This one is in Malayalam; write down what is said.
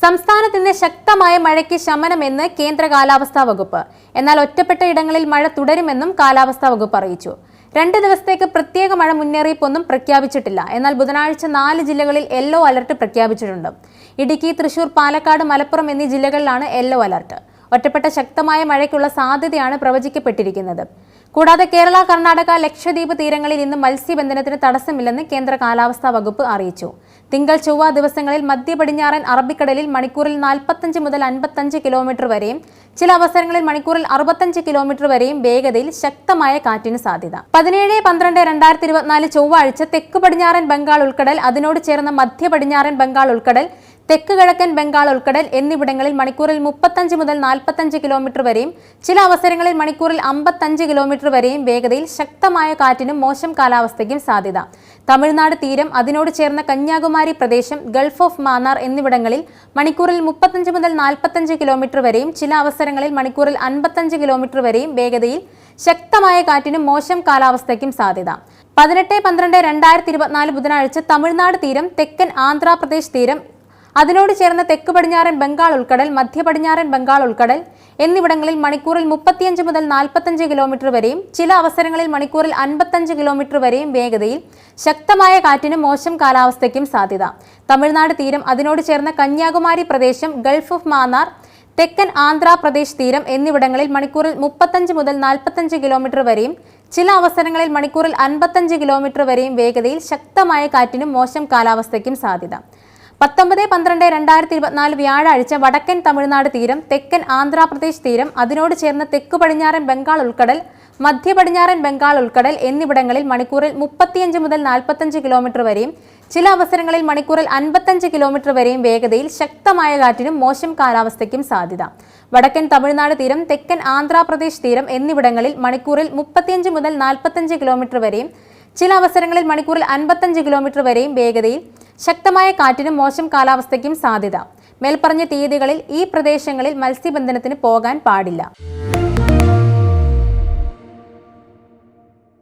സംസ്ഥാനത്ത് ഇന്ന് ശക്തമായ മഴയ്ക്ക് ശമനമെന്ന് കേന്ദ്ര കാലാവസ്ഥാ വകുപ്പ്. എന്നാൽ ഒറ്റപ്പെട്ട ഇടങ്ങളിൽ മഴ തുടരുമെന്നും കാലാവസ്ഥാ വകുപ്പ് അറിയിച്ചു. രണ്ട് ദിവസത്തേക്ക് പ്രത്യേക മഴ മുന്നറിയിപ്പൊന്നും പ്രഖ്യാപിച്ചിട്ടില്ല. എന്നാൽ ബുധനാഴ്ച നാല് ജില്ലകളിൽ യെല്ലോ അലർട്ട് പ്രഖ്യാപിച്ചിട്ടുണ്ട്. ഇടുക്കി തൃശൂർ പാലക്കാട് മലപ്പുറം എന്നീ ജില്ലകളിലാണ് യെല്ലോ അലർട്ട്. ഒറ്റപ്പെട്ട ശക്തമായ മഴയ്ക്കുള്ള സാധ്യതയാണ് പ്രവചിക്കപ്പെട്ടിരിക്കുന്നത്. കൂടാതെ കേരള കർണാടക ലക്ഷദ്വീപ് തീരങ്ങളിൽ ഇന്ന് മത്സ്യബന്ധനത്തിന് തടസ്സമില്ലെന്ന് കേന്ദ്ര കാലാവസ്ഥാ വകുപ്പ് അറിയിച്ചു. തിങ്കൾ ചൊവ്വ ദിവസങ്ങളിൽ മധ്യ പടിഞ്ഞാറൻ അറബിക്കടലിൽ മണിക്കൂറിൽ നാൽപ്പത്തഞ്ച് മുതൽ അൻപത്തഞ്ച് കിലോമീറ്റർ വരെയും ചില അവസരങ്ങളിൽ മണിക്കൂറിൽ അറുപത്തഞ്ച് കിലോമീറ്റർ വരെയും വേഗതയിൽ ശക്തമായ കാറ്റിന് സാധ്യത. പതിനേഴ് പന്ത്രണ്ട് രണ്ടായിരത്തി ഇരുപത്തിനാല് ചൊവ്വാഴ്ച തെക്ക് പടിഞ്ഞാറൻ ബംഗാൾ ഉൾക്കടൽ അതിനോട് ചേർന്ന മധ്യ പടിഞ്ഞാറൻ ബംഗാൾ ഉൾക്കടൽ തെക്ക് കിഴക്കൻ ബംഗാൾ ഉൾക്കടൽ എന്നിവിടങ്ങളിൽ മണിക്കൂറിൽ മുപ്പത്തഞ്ച് മുതൽ നാൽപ്പത്തഞ്ച് കിലോമീറ്റർ വരെയും ചില അവസരങ്ങളിൽ മണിക്കൂറിൽ അമ്പത്തഞ്ച് കിലോമീറ്റർ വരെയും വേഗതയിൽ ശക്തമായ കാറ്റിനും മോശം കാലാവസ്ഥയ്ക്കും സാധ്യത. തമിഴ്നാട് തീരം അതിനോട് ചേർന്ന കന്യാകുമാരി പ്രദേശം ഗൾഫ് ഓഫ് മാന്നാർ എന്നിവിടങ്ങളിൽ മണിക്കൂറിൽ മുപ്പത്തഞ്ച് മുതൽ നാൽപ്പത്തഞ്ച് കിലോമീറ്റർ വരെയും ചില അവസരങ്ങളിൽ മണിക്കൂറിൽ അൻപത്തഞ്ച് കിലോമീറ്റർ വരെയും വേഗതയിൽ ശക്തമായ കാറ്റിനും മോശം കാലാവസ്ഥയ്ക്കും സാധ്യത. പതിനെട്ട് പന്ത്രണ്ട് രണ്ടായിരത്തി ഇരുപത്തിനാല് ബുധനാഴ്ച തമിഴ്നാട് തീരം തെക്കൻ ആന്ധ്രാപ്രദേശ് തീരം അതിനോട് ചേർന്ന തെക്ക് പടിഞ്ഞാറൻ ബംഗാൾ ഉൾക്കടൽ മധ്യ പടിഞ്ഞാറൻ ബംഗാൾ ഉൾക്കടൽ എന്നിവിടങ്ങളിൽ മണിക്കൂറിൽ മുപ്പത്തിയഞ്ച് മുതൽ നാൽപ്പത്തഞ്ച് കിലോമീറ്റർ വരെയും ചില അവസരങ്ങളിൽ മണിക്കൂറിൽ അൻപത്തഞ്ച് കിലോമീറ്റർ വരെയും വേഗതയിൽ ശക്തമായ കാറ്റിനും മോശം കാലാവസ്ഥയ്ക്കും സാധ്യത. തമിഴ്നാട് തീരം അതിനോട് ചേർന്ന കന്യാകുമാരി പ്രദേശം ഗൾഫ് ഓഫ് മാന്നാർ തെക്കൻ ആന്ധ്രാപ്രദേശ് തീരം എന്നിവിടങ്ങളിൽ മണിക്കൂറിൽ മുപ്പത്തഞ്ച് മുതൽ നാൽപ്പത്തഞ്ച് കിലോമീറ്റർ വരെയും ചില അവസരങ്ങളിൽ മണിക്കൂറിൽ അൻപത്തഞ്ച് കിലോമീറ്റർ വരെയും വേഗതയിൽ ശക്തമായ കാറ്റിനും മോശം കാലാവസ്ഥയ്ക്കും സാധ്യത. പത്തൊമ്പത് പന്ത്രണ്ട് രണ്ടായിരത്തി ഇരുപത്തിനാല് വ്യാഴാഴ്ച വടക്കൻ തമിഴ്നാട് തീരം തെക്കൻ ആന്ധ്രാപ്രദേശ് തീരം അതിനോട് ചേർന്ന തെക്കു പടിഞ്ഞാറൻ ബംഗാൾ ഉൾക്കടൽ മധ്യ പടിഞ്ഞാറൻ ബംഗാൾ ഉൾക്കടൽ എന്നിവിടങ്ങളിൽ മണിക്കൂറിൽ മുപ്പത്തിയഞ്ച് മുതൽ നാൽപ്പത്തഞ്ച് കിലോമീറ്റർ വരെയും ചില അവസരങ്ങളിൽ മണിക്കൂറിൽ അൻപത്തഞ്ച് കിലോമീറ്റർ വരെയും വേഗതയിൽ ശക്തമായ കാറ്റിനും മോശം കാലാവസ്ഥയ്ക്കും സാധ്യത. വടക്കൻ തമിഴ്നാട് തീരം തെക്കൻ ആന്ധ്രാപ്രദേശ് തീരം എന്നിവിടങ്ങളിൽ മണിക്കൂറിൽ മുപ്പത്തിയഞ്ച് മുതൽ നാൽപ്പത്തഞ്ച് കിലോമീറ്റർ വരെയും ചില അവസരങ്ങളിൽ മണിക്കൂറിൽ അൻപത്തഞ്ച് കിലോമീറ്റർ വരെയും വേഗതയിൽ ശക്തമായ കാറ്റിനും മോശം കാലാവസ്ഥയ്ക്കും സാധ്യത. മേൽപ്പറഞ്ഞ തീയതികളിൽ ഈ പ്രദേശങ്ങളിൽ മത്സ്യബന്ധനത്തിന് പോകാൻ പാടില്ല.